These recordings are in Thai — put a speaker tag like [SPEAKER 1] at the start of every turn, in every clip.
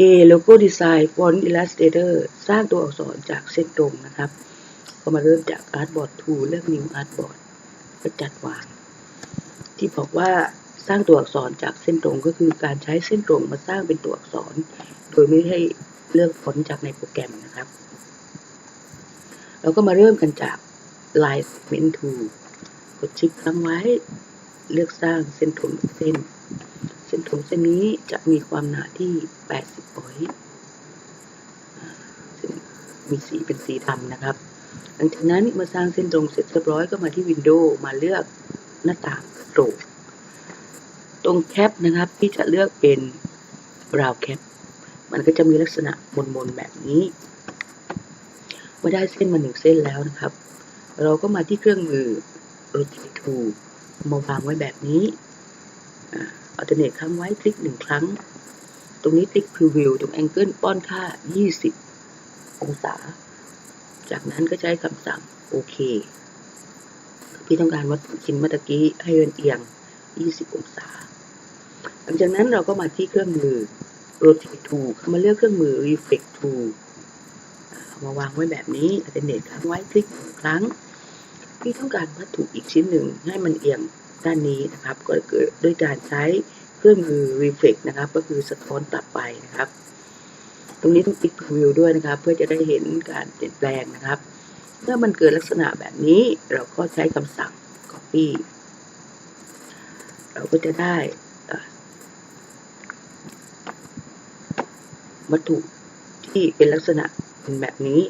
[SPEAKER 1] A Logo Design Font Illustrator สร้างตัวอักษรจากเส้นตรงนะครับ ก็มาเริ่มจาก Artboard 2 เลือก New Artboard ก็จัดวาง ที่บอกว่าสร้างตัวอักษรจากเส้นตรงก็คือการใช้เส้นตรงมาสร้างเป็นตัวอักษร โดยไม่ให้เลือกฟอนต์จากในโปรแกรมนะครับ เราก็มาเริ่มกันจาก Line Segment Tool กดชิปค้างไว้ เลือกสร้างเส้นตรงเส้น เส้นตรงเส้นนี้จะมีความหนาที่ 80พอยต์มีสีเป็นสีดำนะครับ หลังจากนั้นเมื่อสร้างเส้นตรงเสร็จเรียบร้อยก็มาที่วินโดว์มาเลือกหน้าต่างกระโดดตรงแคปนะครับที่จะเลือกเป็นราวแคปมันก็จะมีลักษณะมนๆแบบนี้ เมื่อได้เส้นมาหนึ่งเส้นแล้วนะครับ เราก็มาที่เครื่องมือ rotate tool มาวางไว้แบบนี้ อัลเทอร์เนทค้างไว้คลิกหนึ่งครั้ง ตรงนี้คลิก preview ตรง angle ป้อนค่า 20 องศา จากนั้นก็ใช้คำสั่งโอเค พี่ต้องการวัดชิ้นเมื่อตะกี้ให้เอียง 20 องศา หลังจากนั้นเราก็มาที่เครื่องมือ rotate tool เข้ามาเลือกเครื่องมือ reflect tool มาวางไว้แบบนี้อัลเทอร์เนทค้างไว้คลิกหนึ่งครั้ง พี่ต้องการวัตถุอีกชิ้นหนึ่งให้มันเอียง ด้านนี้นะครับก็ด้วยการใช้เครื่องมือ reflect นะครับ ก็คือสะท้อนตัดไปนะครับ ตรงนี้ต้องติ๊ก preview ด้วยนะครับ เพื่อจะได้เห็นการเปลี่ยนแปลงนะครับ เมื่อมันเกิดลักษณะแบบนี้เราก็ใช้คำสั่ง copy เราก็จะได้วัตถุที่เป็นลักษณะเป็นแบบนี้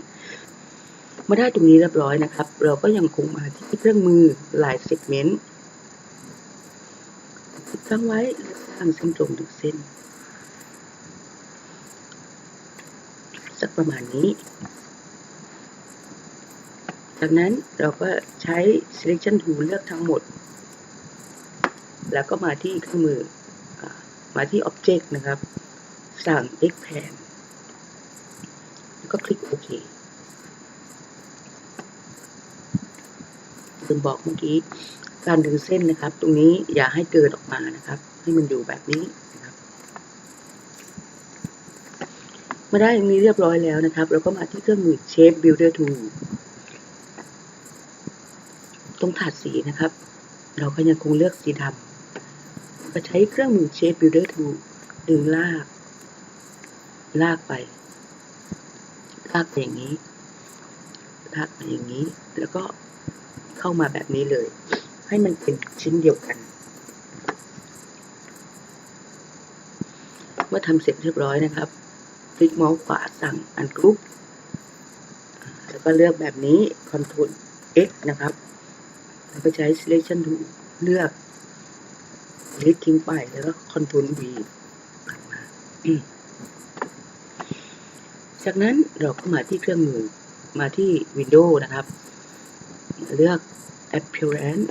[SPEAKER 1] เมื่อได้ตรงนี้เรียบร้อยนะครับ เราก็ยังคงมาที่เครื่องมือลายเซกเมนต์ ตั้งไว้สร้างเส้นตรงหนึ่งเส้น สักประมาณนี้ จากนั้นเราก็ใช้ selection tool เลือกทั้งหมด แล้วก็มาที่เครื่องมืออมาที่ object นะครับ สั่ง expand แล้วก็คลิกโอเคลืมบอกเมื่อกี้ การดึงเส้นนะครับ ตรงนี้อย่าให้เกิดออกมานะครับ ให้มันอยู่แบบนี้นะครับมื่ได้อย่างนี้เรียบร้อยแล้วนะครับ เราก็มาที่เครื่องมือ Shape Builder Tool ตรงถาดสีนะครับ เราก็ยังคงเลือกสีดำก็ใช้เครื่องมือ Shape Builder Tool ดึงลาก ลากไป ลากไปอย่างนี้ลากไปอย่างนี้ แล้วก็เข้ามาแบบนี้เลย ให้มันเป็นชิ้นเดียวกัน เมื่อทำเสร็จเรียบร้อยนะครับ คลิกเมาส์ขวาสั่งอันกรุ๊ปแล้วก็เลือกแบบนี้ Ctrl X นะครับ แล้วก็ใช้ Selection Tool เลือกลิกทิ้งไปแล้วก็ Ctrl V มาจากนั้นเราก็มาที่เครื่องมือมาที่ Windows นะครับ เลือก appearance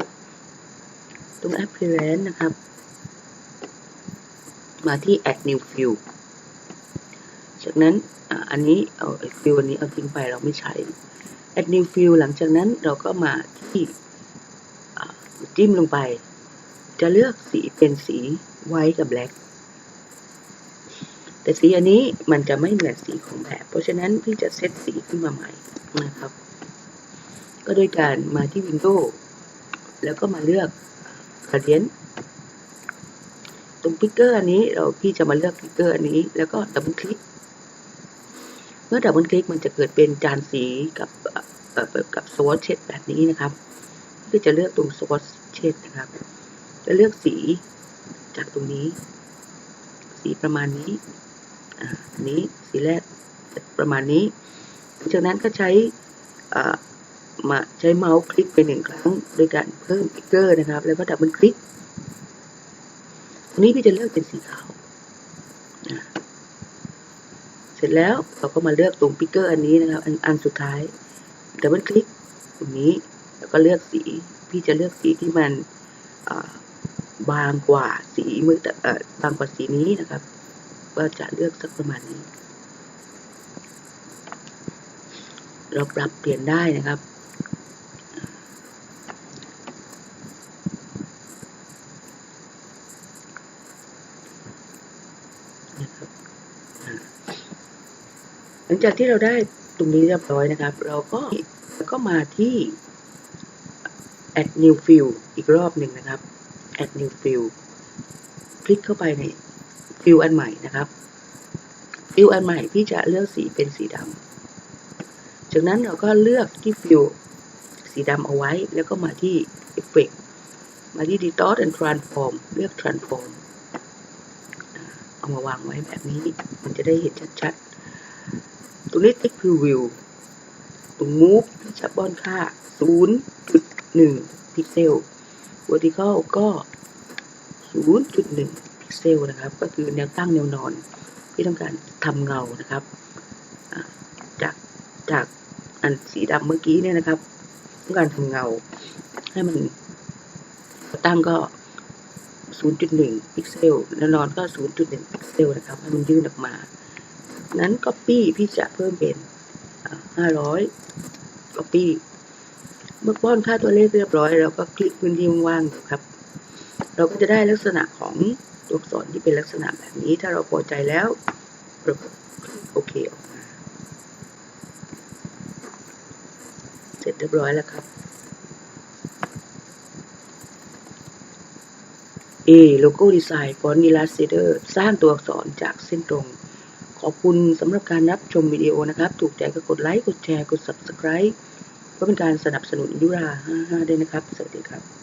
[SPEAKER 1] รง appearance นะครับ มาที่ add new field จากนั้นอันนี้เอาฟิลอันนี้เอาทิ้งไปเราไม่ใช้ add new field หลังจากนั้นเราก็มาที่จิ้มลงไป จะเลือกสีเป็นสีไวท์กับแบล็กแต่สีอันนี้มันจะไม่เหมือนสีของแบบ เพราะฉะนั้นพี่จะเซตสีขึ้นมาใหม่นะครับ ก็โดยการมาที่ Windows แล้วก็มาเลือก Gradient ตรงพิกเกอร์อันนี้เราพี่จะมาเลือกพิกเกอร์อันนี้ แล้วก็ดับเบิลคลิก เมื่อดับเบิลคลิกมันจะเกิดเป็นจานสีกับกับสวอตเชดแบบนี้นะครับก็จะเลือกตรงสวอตเชดนะครับ จะเลือกสีจากตรงนี้ สีประมาณนี้อันนี้สีแรกประมาณนี้ จากนั้นก็ใช้ มาใช้เมาส์คลิกไปหนึ่งครั้ง โดยการเพิ่มพิกเกอร์นะครับ แล้วก็ดับเบิลคลิกตรงนี้พี่จะเลือกเป็นสีขาวเสร็จแล้วเราก็มาเลือกตรงพิกเกอร์อันนี้นะครับ อันอันสุดท้ายดับเบิลคลิกตรงนี้แล้วก็เลือกสีพี่จะเลือกสีที่มันบางกว่าสีมือบางกว่าสีนี้นะครับ ก็จะเลือกสักประมาณนี้ เราปรับเปลี่ยนได้นะครับนะครับ หลังจากที่เราได้ตรงนี้เรียบร้อยนะครับ เราก็ก็มาที่ add new field อีกรอบหนึ่งนะครับ add new field คลิกเข้าไปใน field อันใหม่นะครับ field อันใหม่พี่จะเลือกสีเป็นสีดำจากนั้นเราก็เลือกที่ field สีดำเอาไว้ แล้วก็มาที่ effect มาที่ distort and transform เลือก transform เอามาวางไว้แบบนี้ มันจะได้เห็นชัดๆ ตรงนี้ tick preview ตรง move จะป้อนค่า 0.1 พิกเซล vertical ก็ 0.1 พิกเซลนะครับ ก็คือแนวตั้งแนวนอน ที่ต้องการทำเงานะครับ จากจากอันสีดำเมื่อกี้เนี่ยนะครับ ต้องการทำเงา ให้มันตั้งก็ 0.1 พิกเซลแนวนอนก็ 0.1 พิกเซลนะครับให้มันยื่นออกมา นั้น Copy พี่จะเพิ่มเป็น 500 Copy เมื่อป้อนค่าตัวเลขเรียบร้อยเราก็คลิกพื้นที่ว่างๆครับ เราก็จะได้ลักษณะของตัวอักษรที่เป็นลักษณะแบบนี้ ถ้าเราพอใจแล้วเราก็คลิกโอเคออกมา เสร็จเรียบร้อยแล้วครับ A Logo Design Font Illustrator สร้างตัวอักษรจากเส้นตรง ขอบคุณสำหรับการรับชมวิดีโอนะครับ ถูกใจก็กดไลค์ กดแชร์ กด Subscribe เพื่อเป็นการสนับสนุนยุรา55ด้วยนะครับ สวัสดีครับ